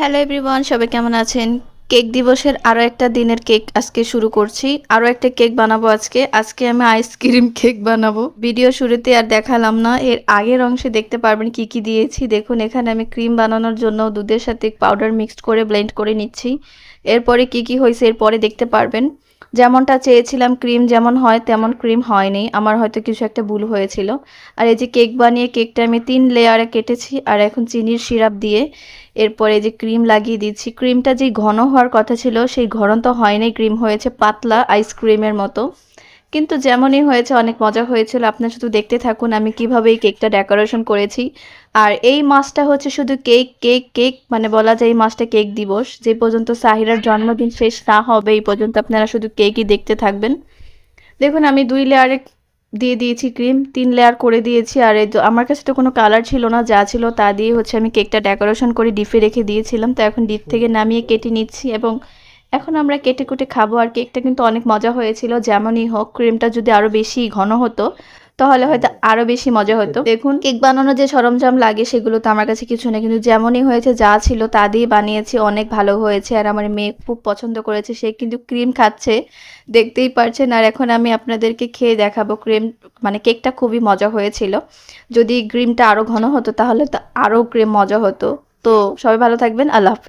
Hello everyone সবাই কেমন আছেন? কেক দিবসের আরও একটা দিনের কেক আজকে শুরু করছি। আরও একটা কেক বানাবো আজকে। আজকে আমি আইসক্রিম কেক বানাবো। ভিডিও শুরুতে আর দেখালাম না। এর আগের অংশে দেখতে পারবেন কি কি দিয়েছি। দেখুন, এখানে আমি ক্রিম বানানোর জন্য দুধের সাথে পাউডার মিক্সড করে ব্লেন্ড করে নিচ্ছি। এরপরে কি কি হয়েছে এরপরে দেখতে পারবেন। যেমনটা চেয়েছিলাম ক্রিম যেমন হয়, তেমন ক্রিম হয়নি। আমার হয়তো কিছু একটা ভুল হয়েছিল। আর এই যে কেক বানিয়ে কেকটা আমি তিন লেয়ারে কেটেছি। আর এখন চিনির সিরাপ দিয়ে এরপরে যে ক্রিম লাগিয়ে দিচ্ছি, ক্রিমটা যে ঘন হওয়ার কথা ছিল, সেই ঘন তো হয়নি ক্রিম হয়েছে পাতলা আইসক্রিমের মতো। কিন্তু যেমনই হয়েছে, অনেক মজা হয়েছিল। আপনার শুধু দেখতে থাকুন আমি কীভাবে এই কেকটা ডেকোরেশন করেছি। আর এই মাসটা হচ্ছে শুধু কেক কেক কেক মানে বলা যায় এই মাসটা কেক দিবস। যে পর্যন্ত সাহিরার জন্মদিন শেষ না হবে, এই পর্যন্ত আপনারা শুধু কেকই দেখতে থাকবেন। দেখুন, আমি দুই লেয়ারে দিয়ে দিয়েছি ক্রিম, তিন লেয়ার করে দিয়েছি। আর আমার কাছে তো কোনো কালার ছিল না, যা ছিল তা দিয়ে হচ্ছে আমি কেকটা ডেকোরেশন করে ডিপে রেখে দিয়েছিলাম। তো এখন ডিপ থেকে নামিয়ে কেটে নিচ্ছি এবং এখন আমরা কেটে কুটে খাব। আর কেকটা কিন্তু অনেক মজা হয়েছিল, যেমনই হোক ক্রিমটা যদি আরও বেশি ঘন হতো তাহলে হয়তো আরও বেশি মজা হতো। দেখুন কেক বানানোর যে সরঞ্জাম লাগে সেগুলো তো আমার কাছে কিছু নেই কিন্তু যেমনই হয়েছে যা ছিল তা দিয়ে বানিয়েছি অনেক ভালো হয়েছে। আর আমার মেয়ে খুব পছন্দ করেছে সে কিন্তু ক্রিম খাচ্ছে দেখতেই পারছেন। আর এখন আমি আপনাদেরকে খেয়ে দেখাবো ক্রিম মানে কেকটা খুবই মজা হয়েছিল। যদি ক্রিমটা আরও ঘন হতো তাহলে তো আরও ক্রিম মজা হতো। তো সবাই ভালো থাকবেন আল্লাহ হাফেজ।